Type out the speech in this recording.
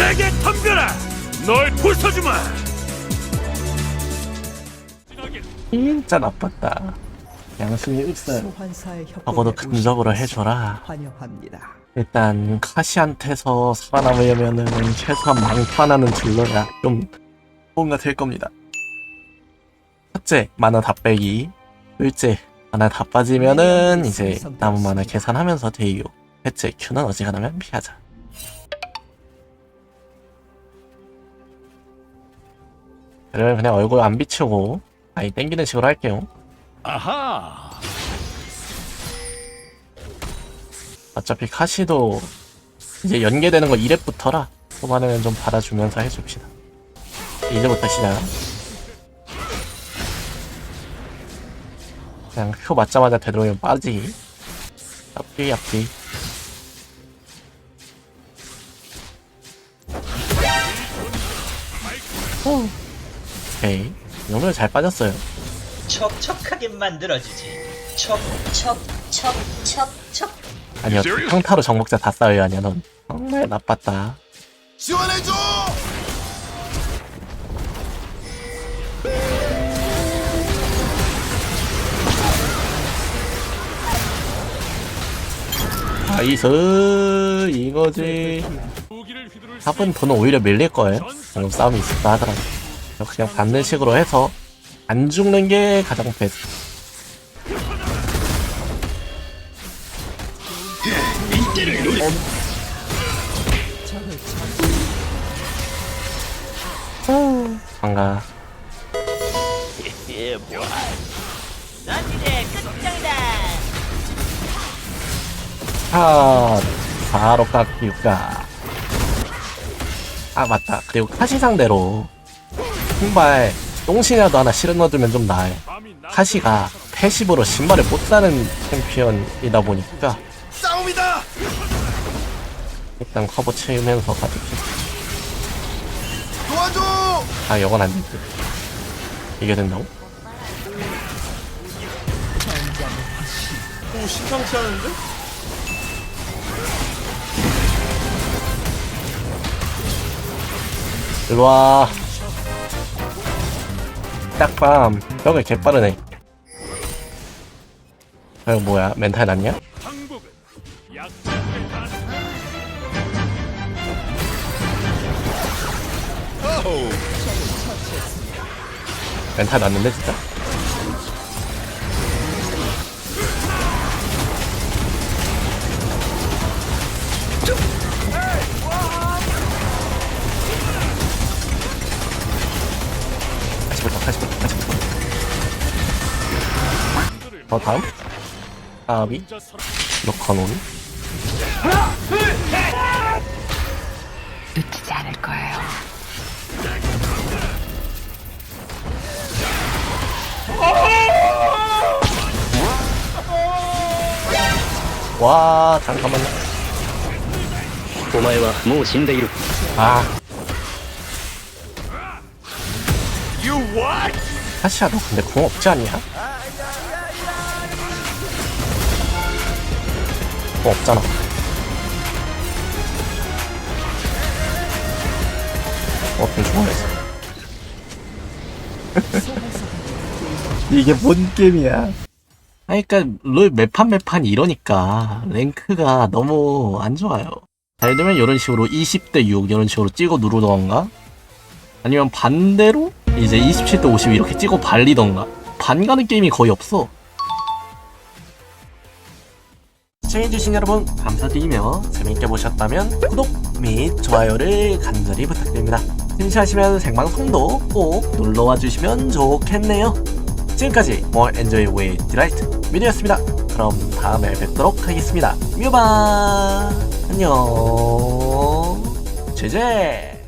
내게 덤벼라 널 부숴주마 진짜 나빴다. 양심이 없어요. 소환사의 협곡에 적어도 오신 근접으로 것을 해줘라. 환영합니다. 일단 카시한테서 살아남으려면은 최소한 망판하는 딜러야 좀 뭔가 될 겁니다. 첫째, 만화 다 빼기. 둘째, 만화 다 빠지면은 이제 남은 만화 계산하면서 대이요. 셋째, 큐는 어지간하면 피하자. 그러면 그냥 얼굴 안 비추고 아예 땡기는 식으로 할게요. 아하 어차피 카시도 이제 연계되는 거 2렙부터라 초반에는 좀 받아주면서 해줍시다. 이제부터 시작. 그냥 표 맞자마자 되도록이면 빠지기. 앞뒤 앞뒤. 오 케이. 오늘 잘 빠졌어요. 촉촉하게 만들어주지. 촉촉촉촉촉. 아니요, 평타로 정복자 다 쌓여야 하냐, 넌. 정말 나빴다. 지원해줘! 나이스 이거지 답은 돈은 오히려 밀릴 거예요 방금 싸움이 있었다 하더라도 그냥 받는 식으로 해서 안 죽는 게 가장 베스트. 반가. 끝장이다. 아 바로 깎기가. 아 맞다. 그리고 카시 상대로 신발 똥신이라도 하나 실어 넣어두면 좀 나아요 카시가 패시브로 신발을 못 사는 챔피언이다 보니까 싸움이다! 일단 커버 채우면서 가득히 도와줘! 아 이건 안 되지 이게 된다고? 오, 심상치 않은데? 일로와 딱밤 벽을 개빠르네 저 뭐야 멘탈 났냐? 멘탈 났는데 진짜? 더 다음 다음이 혼자 서라 로커논 놓치지 않을 거예요. 와 잠깐만요 お前はもう死んでいる 아 You what? 사시야 너 근데 궁 없지 않냐? 궁 없잖아. 어좀 좋아했어. 이게 뭔 게임이야? 아니 그니까 롤 매판 매판이 이러니까 랭크가 너무 안 좋아요. 잘 되면 이런 식으로 20대 6 이런 식으로 찍어 누르던가? 아니면 반대로 이제 27대 50 이렇게 찍어 발리던가? 반 가는 게임이 거의 없어 시청해주신 여러분 감사드리며 재밌게 보셨다면 구독 및 좋아요를 간절히 부탁드립니다. 신시하시면 생방송도 꼭 놀러와 주시면 좋겠네요. 지금까지 More Enjoy with Delight 미디였습니다. 그럼 다음에 뵙도록 하겠습니다. 뮤바 안녕. 제제